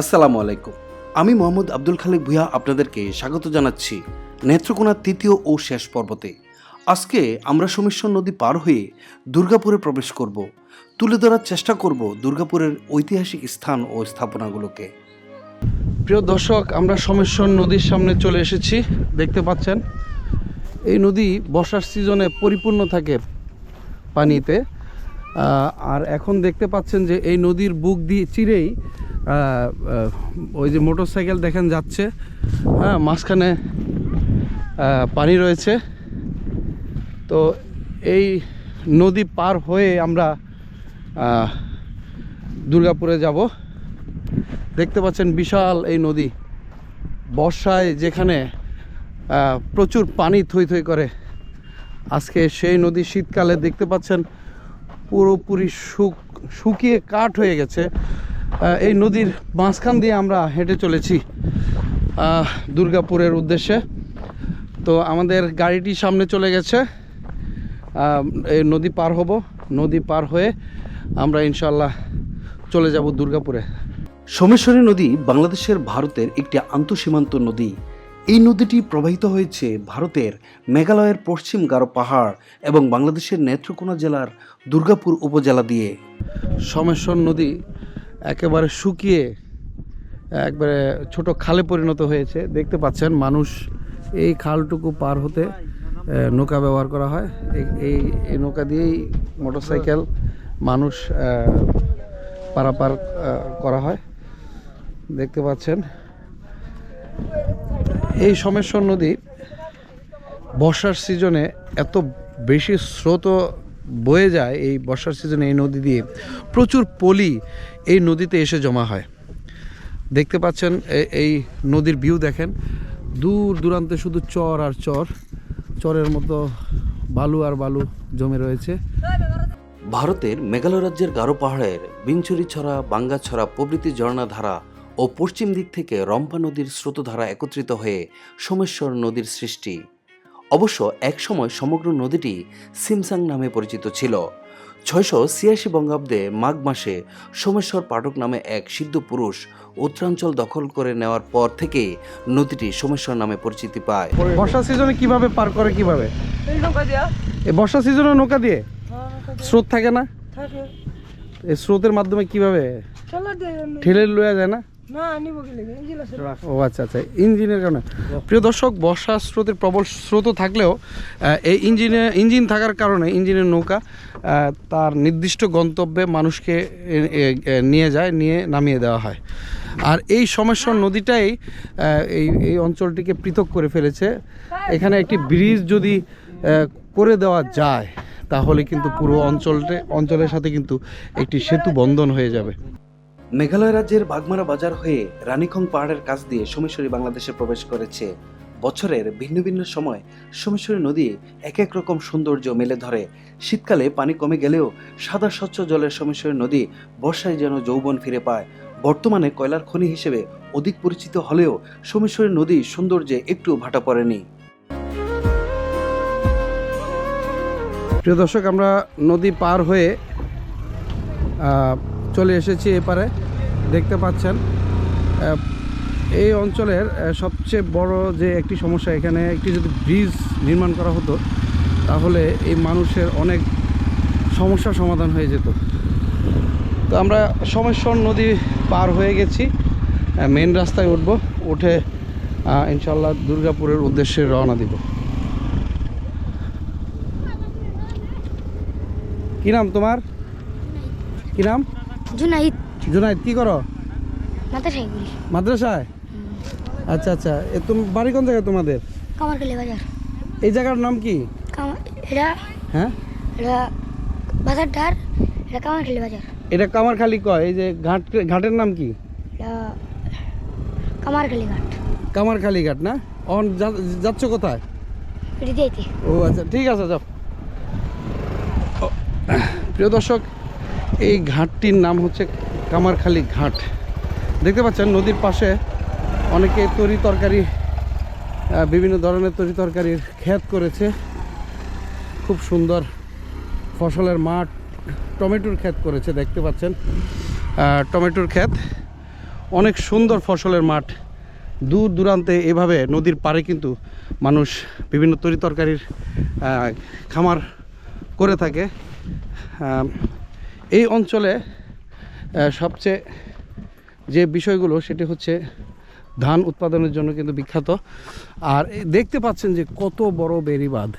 আসসালামু আলাইকুম। আমি মোহাম্মদ আব্দুল খালেক ভুয়া আপনাদেরকে স্বাগত জানাচ্ছি নেত্রকোনার তৃতীয় ও শেষ পর্বতে। আজকে আমরা সমিশ্বর নদী পার হয়ে দুর্গাপুরে প্রবেশ করব। তুলে ধরার চেষ্টা করব দুর্গাপুরের ঐতিহাসিক স্থান ও স্থাপনাগুলোকে। প্রিয় দর্শক, আমরা সোমেশ্বর নদীর সামনে চলে এসেছি। দেখতে পাচ্ছেন, এই নদী বর্ষার সিজনে পরিপূর্ণ থাকে পানিতে। আর এখন দেখতে পাচ্ছেন যে এই নদীর বুক দিয়ে চিরেই ওই যে মোটরসাইকেল দেখেন যাচ্ছে হ্যাঁ মাঝখানে পানি রয়েছে। তো এই নদী পার হয়ে আমরা দুর্গাপুরে যাব। দেখতে পাচ্ছেন বিশাল এই নদী। বর্ষায় যেখানে প্রচুর পানি থই থই করে, আজকে সেই নদী শীতকালে দেখতে পাচ্ছেন পুরোপুরি শুক, শুকিয়ে কাঠ হয়ে গেছে। এই নদীর মাঝখান দিয়ে আমরা হেঁটে চলেছি দুর্গাপুরের উদ্দেশ্যে। তো আমাদের গাড়িটি সামনে চলে গেছে। এই নদী পার হব, নদী পার হয়ে আমরা ইনশাল্লাহ চলে যাব দুর্গাপুরে। সোমেশ্বরী নদী বাংলাদেশের ভারতের একটি আন্তঃসীমান্ত নদী। এই নদীটি প্রবাহিত হয়েছে ভারতের মেঘালয়ের পশ্চিম গারো পাহাড় এবং বাংলাদেশের নেত্রকোনা জেলার দুর্গাপুর উপজেলা দিয়ে। সমেশ্বর নদী একেবারে শুকিয়ে, একবারে ছোট খালে পরিণত হয়েছে। দেখতে পাচ্ছেন মানুষ এই খালটুকু পার হতে নৌকা ব্যবহার করা হয়। এই- এই নৌকা দিয়েই মোটরসাইকেল মানুষ পারাপার করা হয়। দেখতে পাচ্ছেন এই সমেশ্বর নদী বর্ষার সিজনে এত বেশি স্রোত বয়ে যায় এই বর্ষার সিজনে এই নদী দিয়ে, প্রচুর পলি এই নদীতে এসে জমা হয়। দেখতে পাচ্ছেন এই নদীর ভিউ দেখেন। দূর দূরান্তে শুধু চর আর চর, চরের মতো বালু আর বালু জমে রয়েছে। ভারতের মেঘালয় রাজ্যের গারো পাহাড়ের বিঞ্চুরিছড়া বাঙ্গাছড়া প্রভৃতি ঝর্ণাধারা ও পশ্চিম দিক থেকে রম্পা নদীর স্রোতধারা একত্রিত হয়ে সোমেশ্বর নদীর সৃষ্টি। অবশ্য একসময় সমগ্র নদীটি সিমসাং নামে পরিচিত ছিল। ছয়শো ছিয়াশি বঙ্গাব্দে মাঘ মাসে সোমেশ্বর পাঠক নামে এক সিদ্ধ পুরুষ উত্তরাঞ্চল দখল করে নেওয়ার পর থেকে নদীটি সোমেশ্বর নামে পরিচিতি পায়। বর্ষা সিজনে কীভাবে পার করে কীভাবে? এই বর্ষা সিজনে নৌকা দিয়ে? হ্যাঁ, নৌকা দিয়ে। স্রোত থাকে না? এই স্রোতের মাধ্যমে কীভাবে। ঠেলে লওয়া যায় না? ও আচ্ছা আচ্ছা ইঞ্জিনের কারণে। প্রিয় দর্শক, বর্ষা স্রোতের প্রবল স্রোত থাকলেও এই ইঞ্জিনে, ইঞ্জিন থাকার কারণে ইঞ্জিনের নৌকা তার নির্দিষ্ট গন্তব্যে মানুষকে নিয়ে যায়, নিয়ে নামিয়ে দেওয়া হয়। আর এই সমস্যার নদীটাই এই এই অঞ্চলটিকে পৃথক করে ফেলেছে। এখানে একটি ব্রিজ যদি করে দেওয়া যায়, তাহলে কিন্তু পুরো অঞ্চলটা, অঞ্চলের সাথে কিন্তু একটি সেতু বন্ধন হয়ে যাবে। মেঘালয় রাজ্যের বাগমারা বাজার হয়ে রানীখং পাহাড়ের কাছ দিয়ে সোমেশ্বরী বাংলাদেশে প্রবেশ করেছে। বছরের ভিন্ন ভিন্ন সময় সোমেশ্বরী নদী এক এক রকম সৌন্দর্য মেলে ধরে। শীতকালে পানি কমে গেলেও সাদা স্বচ্ছ জলের সোমেশ্বরী নদী বর্ষায় যেন যৌবন ফিরে পায়। বর্তমানে কয়লার খনি হিসেবে অধিক পরিচিত হলেও সোমেশ্বরী নদী সৌন্দর্যে একটু ভাটা পড়েনি। প্রিয় দর্শক, আমরা নদী পার হয়ে চলে এসেছি এপারে দেখতে পাচ্ছেন। এই অঞ্চলের সবচেয়ে বড় যে একটি সমস্যা এখানে একটি যদি ব্রিজ নির্মাণ করা হতো তাহলে এই মানুষের অনেক সমস্যার সমাধান হয়ে যেত। তো আমরা সোমেশ্বর নদী পার হয়ে গেছি মেন রাস্তায় উঠব উঠে ইনশাল্লাহ দুর্গাপুরের উদ্দেশ্যে রওনা দিব। কি নাম তোমার? কি নাম? জুনাইদ। জুনাইদ কি করো? মাদ্রাসায় করি মাদ্রাসায়? আচ্ছা আচ্ছা। এ তুমি বাড়ি কোন জায়গায় তোমাদের? কামারখালি বাজার। এই জায়গার নাম কি? এটা হ্যাঁ? এটা বাজারটার এটা কামারখালি বাজার। এটা কামারখালি কয়? এই যে ঘাট ঘাটের নাম কি? কামারখালি ঘাট। কামারখালি ঘাট না? অন যাচ্ছ কোথায়? ও আচ্ছা ঠিক আছে যাও। প্রিয় দর্শক এই ঘাটটির নাম হচ্ছে কামারখালি ঘাট। দেখতে পাচ্ছেন নদীর পাশে অনেকে তরি তরকারি বিভিন্ন ধরনের তরি তরকারির ক্ষেত করেছে। খুব সুন্দর ফসলের মাঠ টমেটোর ক্ষেত করেছে, দেখতে পাচ্ছেন। টমেটোর ক্ষেত অনেক সুন্দর ফসলের মাঠ। দূর দূরান্তে এভাবে নদীর পাড়ে কিন্তু মানুষ বিভিন্ন তরি তরকারির খামার করে থাকে। এই অঞ্চলে সবচেয়ে যে বিষয়গুলো সেটি হচ্ছে ধান উৎপাদনের জন্য কিন্তু বিখ্যাত। আর দেখতে পাচ্ছেন যে কত বড় বেড়িবাঁধ,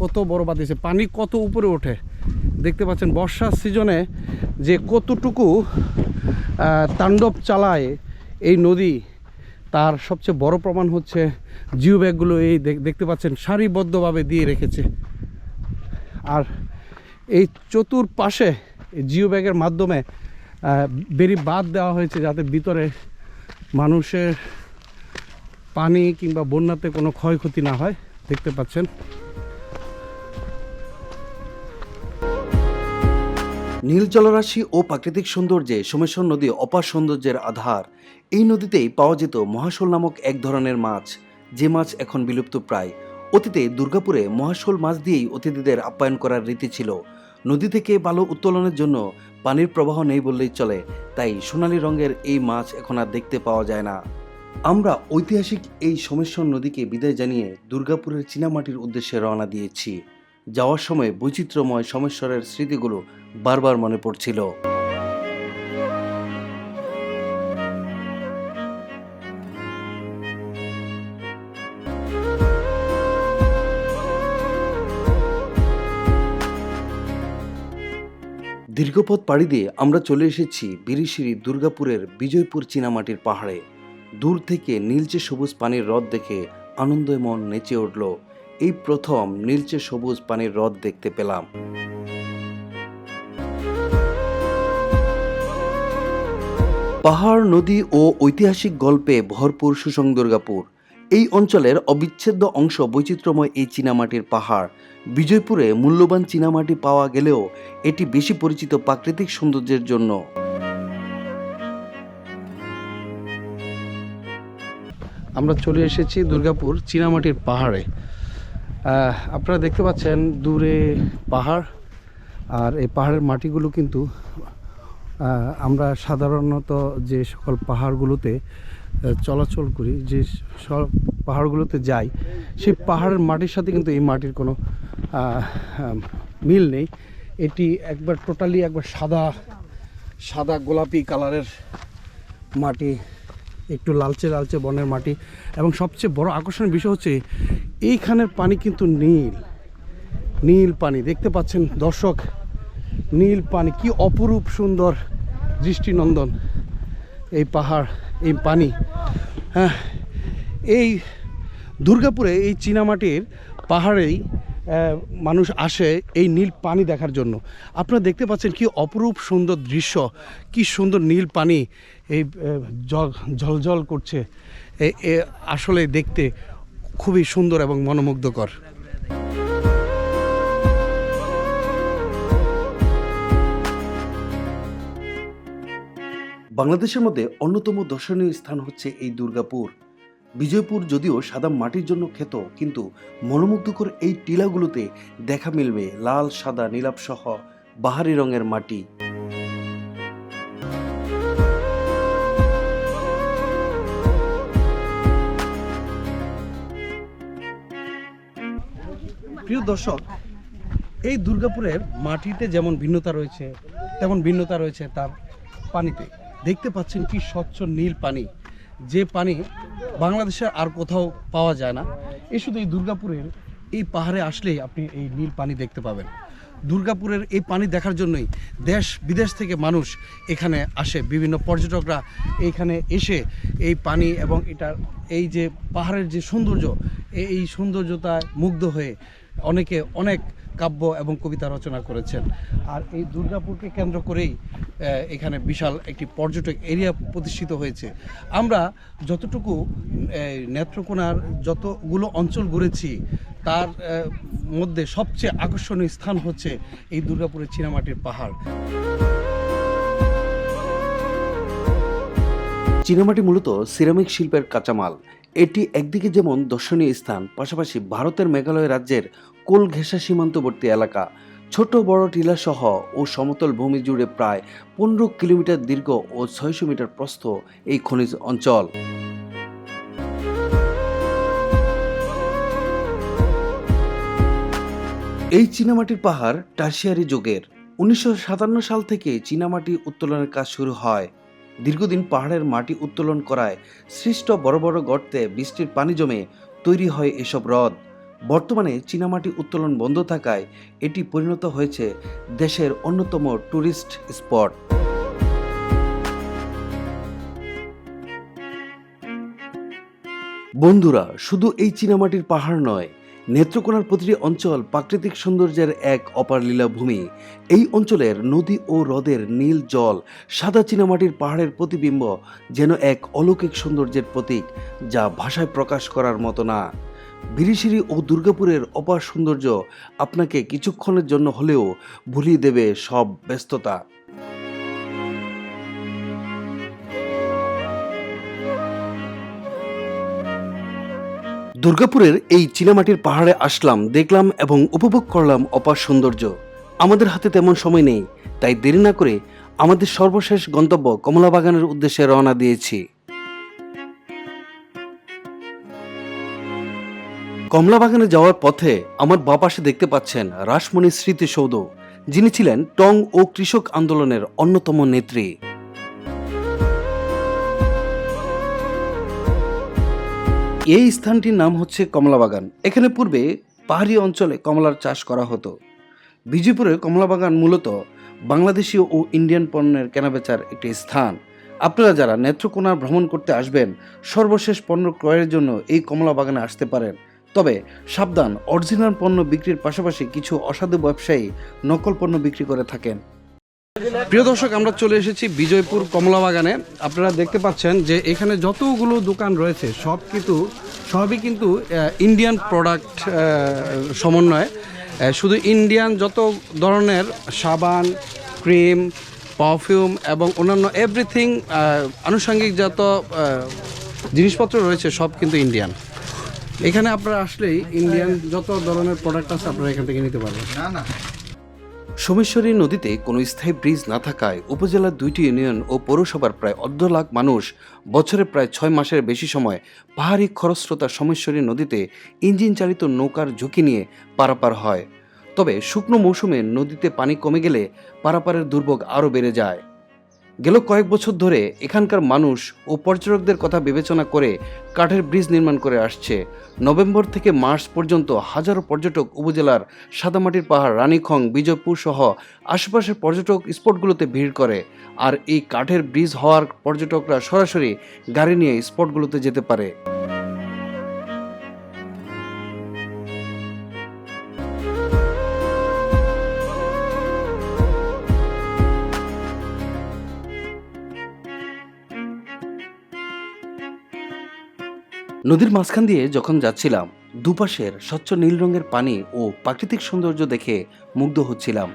কত বড় বাঁধ দিয়েছে পানি কত উপরে ওঠে। দেখতে পাচ্ছেন বর্ষার সিজনে যে কতটুকু তাণ্ডব চালায় এই নদী, তার সবচেয়ে বড় প্রমাণ হচ্ছে জিও ব্যাগগুলো এই দেখতে পাচ্ছেন সারিবদ্ধভাবে দিয়ে রেখেছে। আর এই চতুর্পাশে জিও ব্যাগের মাধ্যমে বেরি বাদ দেওয়া হয়েছে যাতে ভিতরে মানুষের পানি কিংবা বন্যাতে কোনো ক্ষয়ক্ষতি না হয়। দেখতে পাচ্ছেন। নীল জলরাশি ও প্রাকৃতিক সৌন্দর্যে সোমেশ্বর নদী অপার সৌন্দর্যের আধার। এই নদীতেই পাওয়া যেত মহাশোল নামক এক ধরনের মাছ, যে মাছ এখন বিলুপ্ত প্রায়। অতীতে দুর্গাপুরে মহাশোল মাছ দিয়েই অতিথিদের আপ্যায়ন করার রীতি ছিল। নদী থেকে বালু উত্তোলনের জন্য পানির প্রবাহ নেই বললেই চলে, তাই সোনালি রঙের এই মাছ এখন আর দেখতে পাওয়া যায় না। আমরা ঐতিহাসিক এই সোমেশ্বর নদীকে বিদায় জানিয়ে দুর্গাপুরের চীনামাটির উদ্দেশ্যে রওনা দিয়েছি। যাওয়ার সময় বৈচিত্র্যময় সোমেশ্বরের স্মৃতিগুলো বারবার মনে পড়ছিল। দীর্ঘপথ পাড়ি দিয়ে আমরা চলে এসেছি বিরিশিরি দুর্গাপুরের বিজয়পুর চীনামাটির পাহাড়ে। দূর থেকে নীলচে সবুজ পানির হ্রদ দেখে আনন্দে মন নেচে উঠল। এই প্রথম নীলচে সবুজ পানির হ্রদ দেখতে পেলাম। পাহাড়, নদী ও ঐতিহাসিক গল্পে ভরপুর সুসং দুর্গাপুর। এই অঞ্চলের অবিচ্ছেদ্য অংশ বৈচিত্র্যময় এই চীনামাটির পাহাড়। বিজয়পুরে মূল্যবান চীনামাটি পাওয়া গেলেও এটি বেশি পরিচিত প্রাকৃতিক সৌন্দর্যের জন্য। আমরা চলে এসেছি দুর্গাপুর চীনামাটির পাহাড়ে। আপনারা দেখতে পাচ্ছেন দূরে পাহাড়, আর এই পাহাড়ের মাটিগুলো কিন্তু আমরা সাধারণত যে সকল পাহাড়গুলোতে চলাচল করি, যে সব পাহাড়গুলোতে যাই, সেই পাহাড়ের মাটির সাথে কিন্তু এই মাটির কোনো মিল নেই। এটি একবার টোটালি একবার সাদা সাদা গোলাপি কালারের মাটি, একটু লালচে লালচে বনের মাটি। এবং সবচেয়ে বড় আকর্ষণের বিষয় হচ্ছে, এইখানের পানি কিন্তু নীল নীল পানি। দেখতে পাচ্ছেন দর্শক, নীল পানি, কি অপরূপ সুন্দর দৃষ্টিনন্দন এই পাহাড়। এই পানি হ্যাঁ এই দুর্গাপুরে এই চীনামাটির পাহাড়েই মানুষ আসে এই নীল পানি দেখার জন্য। আপনারা দেখতে পাচ্ছেন কি অপরূপ সুন্দর দৃশ্য, কি সুন্দর নীল পানি এই জল, ঝলঝল করছে। আসলে দেখতে খুবই সুন্দর এবং মনোমুগ্ধকর। বাংলাদেশের মধ্যে অন্যতম দর্শনীয় স্থান হচ্ছে এই দুর্গাপুর। বিজয়পুর যদিও সাদা মাটির জন্য খ্যাত, কিন্তু মনোমুগ্ধকর এই টিলাগুলোতে দেখা মিলবে লাল, সাদা নীলাপ সহ বাহারি রঙের মাটি। প্রিয় দর্শক, এই দুর্গাপুরের মাটিতে যেমন ভিন্নতা রয়েছে, তেমন ভিন্নতা রয়েছে তার পানিতে। দেখতে পাচ্ছেন কি স্বচ্ছ নীল পানি। যে পানি বাংলাদেশে আর কোথাও পাওয়া যায় না। এই শুধু এই দুর্গাপুরের এই পাহাড়ে আসলেই আপনি এই নীল পানি দেখতে পাবেন। দুর্গাপুরের এই পানি দেখার জন্যই দেশ বিদেশ থেকে মানুষ এখানে আসে। বিভিন্ন পর্যটকরা এইখানে এসে এই পানি এবং এটার এই যে পাহাড়ের যে সৌন্দর্য, এই সৌন্দর্যতায় মুগ্ধ হয়ে অনেকে অনেক কাব্য এবং কবিতা রচনা করেছেন। আর এই দুর্গাপুরকে কেন্দ্র করেই এখানে বিশাল একটি পর্যটক এরিয়া প্রতিষ্ঠিত হয়েছে। আমরা যতটুকু নেত্রকোনার যতগুলো অঞ্চল ঘুরেছি, তার মধ্যে সবচেয়ে আকর্ষণীয় স্থান হচ্ছে এই দুর্গাপুরের চীনামাটির পাহাড়। চীনামাটি মূলত সিরামিক শিল্পের কাঁচামাল। এটি একদিকে যেমন দর্শনীয় স্থান, পাশাপাশি ভারতের মেঘালয় রাজ্যের কোল ঘেঁষা সীমান্তবর্তী এলাকা। ছোট বড় টিলা সহ ও সমতল ভূমি জুড়ে প্রায় পনেরো কিলোমিটার দীর্ঘ ও ছয়শো মিটার প্রস্থ এই খনিজ অঞ্চল। এই চীনামাটির পাহাড় টার্সিয়ারি যুগের। উনিশশো সাতান্ন সাল থেকে চীনামাটি উত্তোলনের কাজ শুরু হয় দীর্ঘদিন পাহাড়ের মাটি উত্তোলন করায় সৃষ্ট বড় বড় গর্তে বৃষ্টির পানি জমে তৈরি হয় এসব হ্রদ। বর্তমানে চীনামাটি উত্তোলন বন্ধ থাকায় এটি পরিণত হয়েছে দেশের অন্যতম ট্যুরিস্ট স্পট। বন্ধুরা, শুধু এই চীনামাটির পাহাড় নয় নেত্রকোনার প্রতিটি অঞ্চল প্রাকৃতিক সৌন্দর্যের এক অপার লীলাভূমি। এই অঞ্চলের নদী ও হ্রদের নীল জল, সাদা চীনামাটির পাহাড়ের প্রতিবিম্ব যেন এক অলৌকিক সৌন্দর্যের প্রতীক যা ভাষায় প্রকাশ করার মতো না। বিরিশিরি ও দুর্গাপুরের অপার সৌন্দর্য আপনাকে কিছুক্ষণের জন্য হলেও ভুলিয়ে দেবে সব ব্যস্ততা। দুর্গাপুরের এই চীনামাটির পাহাড়ে আসলাম, দেখলাম এবং উপভোগ করলাম অপার সৌন্দর্য। আমাদের হাতে তেমন সময় নেই, তাই দেরি না করে আমাদের সর্বশেষ গন্তব্য কমলা বাগানের উদ্দেশ্যে রওনা দিয়েছি। কমলা বাগানে যাওয়ার পথে আমার বাপাশে দেখতে পাচ্ছেন রাসমণি স্মৃতিসৌধ, যিনি ছিলেন টং ও কৃষক আন্দোলনের অন্যতম নেত্রী। এই স্থানটির নাম হচ্ছে কমলাবাগান। এখানে পূর্বে পাহাড়ি অঞ্চলে কমলার চাষ করা হতো। বিজয়পুরের কমলাবাগান মূলত বাংলাদেশি ও ইন্ডিয়ান পণ্যের কেনাবেচার একটি স্থান। আপনারা যারা নেত্রকোনা ভ্রমণ করতে আসবেন, সর্বশেষ পণ্য ক্রয়ের জন্য এই কমলা বাগানে আসতে পারেন। তবে সাবধান, অরিজিনাল পণ্য বিক্রির পাশাপাশি কিছু অসাধু ব্যবসায়ী নকল পণ্য বিক্রি করে থাকেন। প্রিয় দর্শক, আমরা চলে এসেছি বিজয়পুর কমলা বাগানে আপনারা দেখতে পাচ্ছেন যে এখানে যতগুলো দোকান রয়েছে, সব কিন্তু, সবই কিন্তু ইন্ডিয়ান প্রোডাক্ট সমন্বয়ে। শুধু ইন্ডিয়ান যত ধরনের সাবান, ক্রিম পারফিউম এবং অন্যান্য এভরিথিং আনুষঙ্গিক যত জিনিসপত্র রয়েছে, সব কিন্তু ইন্ডিয়ান এখানে আপনারা আসলেই ইন্ডিয়ান যত ধরনের প্রোডাক্ট আছে, আপনারা এখান থেকে নিতে পারবেন। সোমেশ্বরী নদীতে কোনো স্থায়ী ব্রিজ না থাকায় উপজেলার দুইটি ইউনিয়ন ও পৌরসভার প্রায় অর্ধ লাখ মানুষ বছরে প্রায় ছয় মাসের বেশি সময় পাহাড়ি খরস্রোতা সোমেশ্বরী নদীতে ইঞ্জিন চালিত নৌকার ঝুঁকি নিয়ে পারাপার হয়। তবে শুকনো মৌসুমে নদীতে পানি কমে গেলে পারাপারের দুর্ভোগ আরও বেড়ে যায়। গেল কয়েক বছর ধরে এখানকার মানুষ ও পর্যটকদের কথা বিবেচনা করে কাঠের ব্রিজ নির্মাণ করে আসছে। নভেম্বর থেকে মার্চ পর্যন্ত হাজারো পর্যটক উপজেলার সাদামাটির পাহাড়, রানীখং, বিজয়পুর সহ আশেপাশের পর্যটক স্পটগুলোতে ভিড় করে। আর এই কাঠের ব্রিজ হওয়ার পর্যটকরা সরাসরি গাড়ি নিয়ে স্পটগুলোতে যেতে পারে। নদীর মাঝখান দিয়ে যখন যাচ্ছিলাম, দুপাশের স্বচ্ছ নীল রঙের পানি ও প্রাকৃতিক সৌন্দর্য দেখে মুগ্ধ হচ্ছিলাম।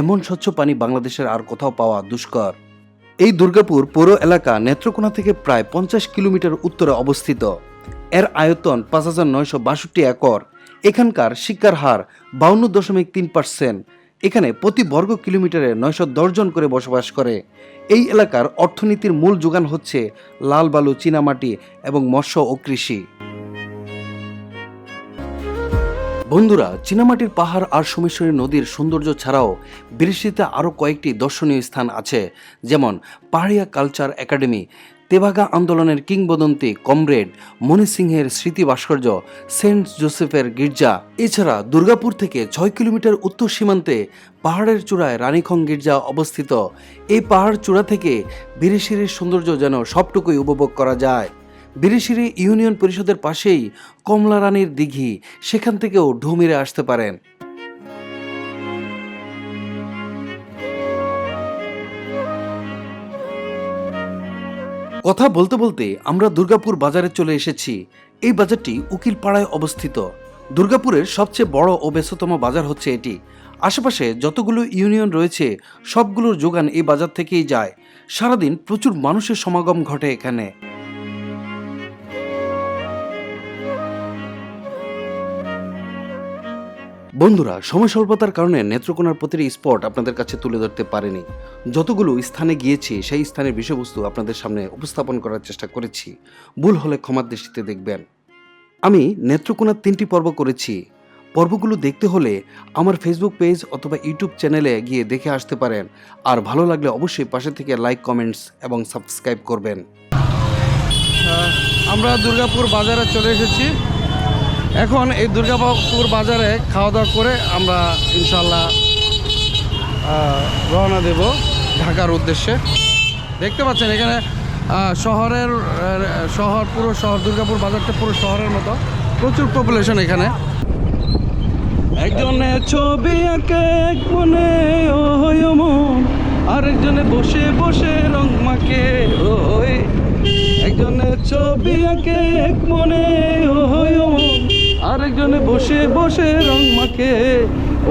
এমন স্বচ্ছ পানি বাংলাদেশের আর কোথাও পাওয়া দুষ্কর। এই দুর্গাপুর পৌর এলাকা নেত্রকোনা থেকে প্রায় পঞ্চাশ কিলোমিটার উত্তরে অবস্থিত। এর আয়তন পাঁচ হাজার নয়শো বাষট্টি একর। এখানকার শিক্ষার হার বাউন্ন দশমিক তিন পার্সেন্ট। এখানে প্রতি বর্গ কিলোমিটারে নয়শো জন করে বসবাস করে। এই এলাকার অর্থনীতির মূল যোগান হচ্ছে লাল বালু চীনামাটি এবং মৎস্য ও কৃষি। বন্ধুরা চীনামাটির পাহাড় আর সোমেশ্বরী নদীর সৌন্দর্য ছাড়াও বিরিশিতে আরও কয়েকটি দর্শনীয় স্থান আছে, যেমন পাহাড়িয়া কালচার একাডেমি তেভাগা আন্দোলনের কিংবদন্তি কমরেড মণি সিংহের স্মৃতি ভাস্কর্য সেন্ট জোসেফের গির্জা। এছাড়া দুর্গাপুর থেকে ছয় কিলোমিটার উত্তর সীমান্তে পাহাড়ের চূড়ায় রানীখং গির্জা অবস্থিত। এই পাহাড় চূড়া থেকে বিরিশিরির সৌন্দর্য যেন সবটুকুই উপভোগ করা যায়। বিরিশিরি ইউনিয়ন পরিষদের পাশেই কমলা রানীর দিঘি, সেখান থেকেও ঢু মেরে আসতে পারেন। কথা বলতে বলতে আমরা দুর্গাপুর বাজারে চলে এসেছি। এই বাজারটি উকিল পাড়ায় অবস্থিত। দুর্গাপুরের সবচেয়ে বড় ও ব্যস্ততম বাজার হচ্ছে এটি। আশেপাশে যতগুলো ইউনিয়ন রয়েছে, সবগুলোর যোগান এই বাজার থেকেই যায়। সারাদিন প্রচুর মানুষের সমাগম ঘটে এখানে। বন্ধুরা, সময় স্বল্পতার কারণে নেত্রকোনার প্রতিটি স্পট আপনাদের কাছে তুলে ধরতে পারেনি। যতগুলো স্থানে গিয়েছি, সেই স্থানের বিষয়বস্তু আপনাদের সামনে উপস্থাপন করার চেষ্টা করেছি। ভুল হলে ক্ষমার দৃষ্টিতে দেখবেন। আমি নেত্রকোনার তিনটি পর্ব করেছি। পর্বগুলো দেখতে হলে আমার ফেসবুক পেজ অথবা ইউটিউব চ্যানেলে গিয়ে দেখে আসতে পারেন। আর ভালো লাগলে অবশ্যই পাশে থেকে লাইক কমেন্টস এবং সাবস্ক্রাইব করবেন। আমরা দুর্গাপুর বাজারে চলে এসেছি। এখন এই দুর্গাপুর বাজারে খাওয়া দাওয়া করে আমরা ইনশাল্লাহ রওনা দেব ঢাকার উদ্দেশ্যে। দেখতে পাচ্ছেন এখানে শহরের শহর, পুরো শহর, দুর্গাপুর বাজারটা পুরো শহরের মতো। প্রচুর পপুলেশন এখানে। একজনে ছবি আঁকে, এক মনে মন আরেকজনে বসে বসে রং মাকে ওই একজনে ছবি আঁকে, এক মনে মন আরেকজনে বসে বসে রং মাকে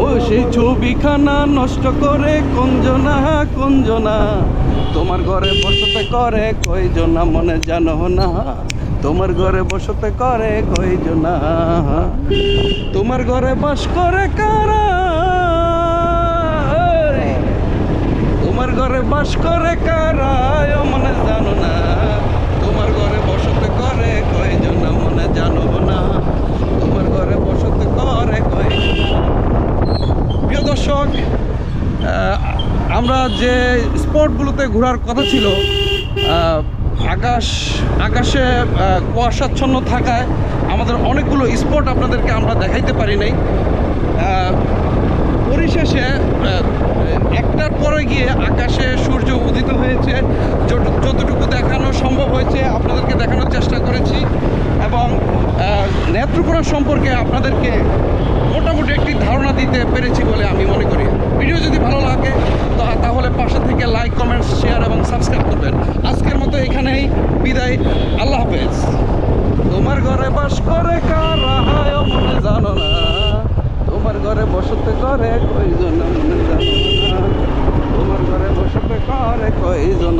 ও সেই ছবিখানা নষ্ট করে কঞ্জনা কঞ্জনা। তোমার ঘরে বসতে করে কয়জনা, মনে জানো না। তোমার ঘরে বসতে করে কয়জনা। তোমার ঘরে বাস করে কারা? তোমার ঘরে বাস করে কারা? মনে জানো না। তোমার ঘরে বসতে করে কয়জন, মনে জানো না। দর্শক আমরা যে স্পটগুলোতে ঘোরার কথা ছিল আকাশ, আকাশে কুয়াশাচ্ছন্ন থাকায় আমাদের অনেকগুলো স্পট আপনাদেরকে আমরা দেখাইতে পারি নাই। পরিশেষে একটার পরে গিয়ে আকাশে সূর্য উদিত হয়েছে। যত- যতটুকু দেখানো সম্ভব হয়েছে, আপনাদেরকে দেখানোর চেষ্টা করেছি। এবং নেত্রকোনা সম্পর্কে আপনাদেরকে মোটামুটি একটি ধারণা দিতে পেরেছি বলে আমি মনে করি। ভিডিও যদি ভালো লাগে তাহলে পাশে থেকে লাইক কমেন্টস শেয়ার এবং সাবস্ক্রাইব করবেন। আজকের মতো এখানেই বিদায়। আল্লাহ হাফেজ। তোমার ঘরে বাস করে কারা হায় মনে জানো না। বাবার ঘরে বসতে করে কইজন তোমার ঘরে বসতে করে কইজন